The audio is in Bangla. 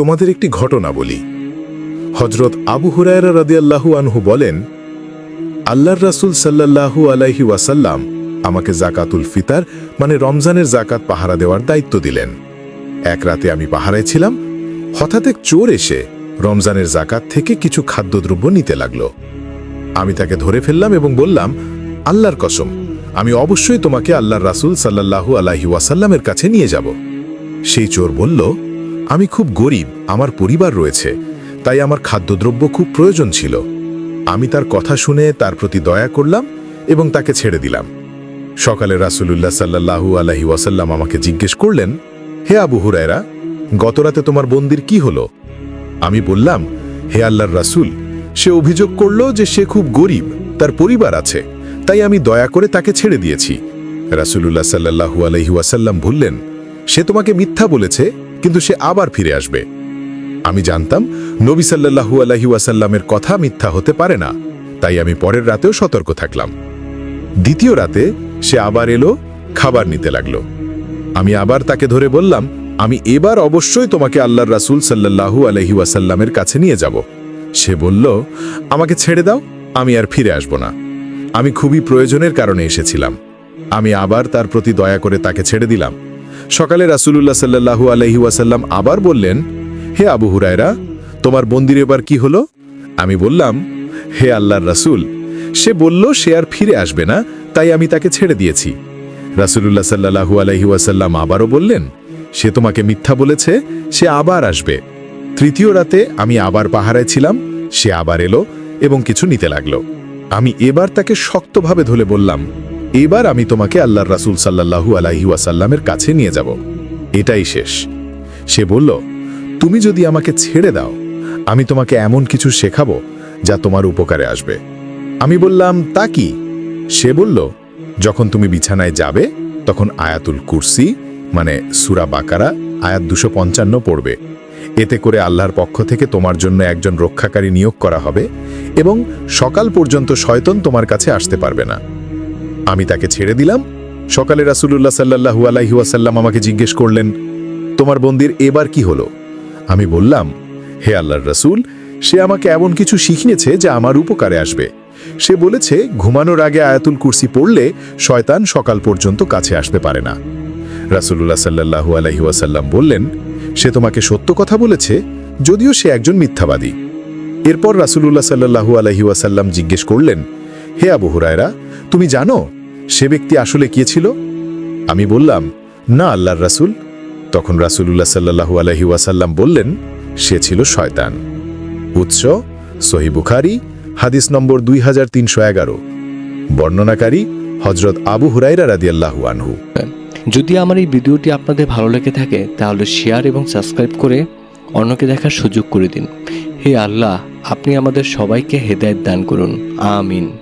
তোমাদের একটি ঘটনা বলি। হজরত আবু হুরায়রা রাদিয়াল্লাহু আনহু বলেন, আল্লাহর রাসুল সাল্লাল্লাহু আলাইহি ওয়াসাল্লাম আমাকে জাকাতুল ফিতার মানে রমজানের জাকাত পাহারা দেওয়ার দায়িত্ব দিলেন। এক রাতে আমি পাহারায় ছিলাম, হঠাৎ এক চোর এসে রমজানের জাকাত থেকে কিছু খাদ্যদ্রব্য নিতে লাগল। আমি তাকে ধরে ফেললাম এবং বললাম, আল্লাহর কসম, আমি অবশ্যই তোমাকে আল্লাহর রাসুল সাল্লাল্লাহু আলাইহি ওয়াসাল্লামের কাছে নিয়ে যাব। সেই চোর বলল আমি খুব গরিব, আমার পরিবার রয়েছে, তাই আমার খাদ্যদ্রব্য খুব প্রয়োজন ছিল। আমি তার কথা শুনে তার প্রতি দয়া করলাম এবং তাকে ছেড়ে দিলাম। সকালে রাসূলুল্লাহ সাল্লাল্লাহু আলাইহি ওয়াসাল্লাম আমাকে জিজ্ঞেস করলেন, হে আবু হুরায়রা, গতরাতে তোমার বন্দির কি হলো? আমি বললাম, হে আল্লাহর রাসূল, সে অভিযোগ করল যে সে খুব গরিব, তার পরিবার আছে, তাই আমি দয়া করে তাকে ছেড়ে দিয়েছি। রাসূলুল্লাহ সাল্লাল্লাহু আলাইহি ওয়াসাল্লাম বললেন, সে তোমাকে মিথ্যা বলেছে কিন্তু সে আবার ফিরে আসবে। আমি জানতাম, নবী সাল্লাল্লাহু আলাইহি ওয়াসাল্লামের কথা মিথ্যা হতে পারে না, তাই আমি পরের রাতেও সতর্ক থাকলাম। দ্বিতীয় রাতে সে আবার এলো, খাবার নিতে লাগল। আমি আবার তাকে ধরে বললাম, আমি এবার অবশ্যই তোমাকে আল্লাহর রাসূল সাল্লাল্লাহু আলাইহি ওয়াসাল্লামের কাছে নিয়ে যাব। সে বলল, আমাকে ছেড়ে দাও, আমি আর ফিরে আসব না। আমি খুবই প্রয়োজনের কারণে এসেছিলাম। আমি আবার তার প্রতি দয়া করে তাকে ছেড়ে দিলাম। সকালে রাসূলুল্লাহ সাল্লাল্লাহু আলাইহি ওয়াসাল্লাম আবার বললেন, হে আবু হুরায়রা, তোমার বন্দির এবার কি হলো? আমি বললাম, হে আল্লাহর রাসূল, সে বলল সে আর ফিরে আসবে না, তাই আমি তাকে ছেড়ে দিয়েছি। রাসূলুল্লাহ সাল্লাল্লাহু আলাইহি ওয়াসাল্লাম আবারও বললেন, সে তোমাকে মিথ্যা বলেছে, সে আবার আসবে। তৃতীয় রাতে আমি আবার পাহারায় ছিলাম, সে আবার এলো এবং কিছু নিতে লাগল। আমি এবার তাকে শক্তভাবে ধরে বললাম এবার আমি তোমাকে আল্লাহর রাসূল সাল্লাল্লাহু আলাইহি ওয়াসাল্লামের কাছে নিয়ে যাব। এটাই শেষ। সে বলল, তুমি যদি আমাকে ছেড়ে দাও, আমি তোমাকে এমন কিছু শেখাবো যা তোমার উপকারে আসবে। আমি বললাম, তা কি? সে বলল, যখন তুমি বিছানায় যাবে, তখন আয়াতুল কুরসি মানে সুরা বাকারা, আয়াত দুশো পঞ্চান্ন পড়বে। এতে করে আল্লাহর পক্ষ থেকে তোমার জন্য একজন রক্ষাকারী নিয়োগ করা হবে এবং সকাল পর্যন্ত শয়তন তোমার কাছে আসতে পারবে না। আমি তাকে ছেড়ে দিলাম। সকালে রাসূলুল্লাহ সাল্লাহু আলাইহি ওয়াসাল্লাম আমাকে জিজ্ঞেস করলেন, তোমার বন্দির এবার কি হলো? আমি বললাম, হে আল্লাহর রাসূল, সে আমাকে এমন কিছু শিখিয়েছে যা আমার উপকারে আসবে। সে বলেছে, ঘুমানোর আগে আয়াতুল কুরসি পড়লে শয়তান সকাল পর্যন্ত কাছে আসতে পারে না। রাসূলুল্লাহ সাল্লাহু আলাইহি ওয়াসাল্লাম বললেন, সে তোমাকে সত্য কথা বলেছে, যদিও সে একজন মিথ্যাবাদী। এরপর রাসূলুল্লাহ সাল্লাহু আলাইহি ওয়াসাল্লাম জিজ্ঞেস করলেন, হে আবু হুরায়রা তুমি জানো, সে ব্যক্তি আসলে কে ছিল? আমি বললাম, না আল্লাহর রাসূল। তখন রাসূলুল্লাহ সাল্লাহু আলাইহি ওয়াসাল্লাম বললেন, সে ছিল শয়তান। উৎস সহি বুখারি, হাদিস নম্বর দুই হাজার তিনশো এগারো। বর্ণনাকারী হজরত আবু হুরাইরা রাদিয়াল্লাহু আনহু। যদি আমার এই ভিডিওটি আপনাদের ভালো লেগে থাকে, তাহলে শেয়ার এবং সাবস্ক্রাইব করে অন্যকে দেখার সুযোগ করে দিন। হে আল্লাহ, আপনি আমাদের সবাইকে হেদায়েত দান করুন। আমিন।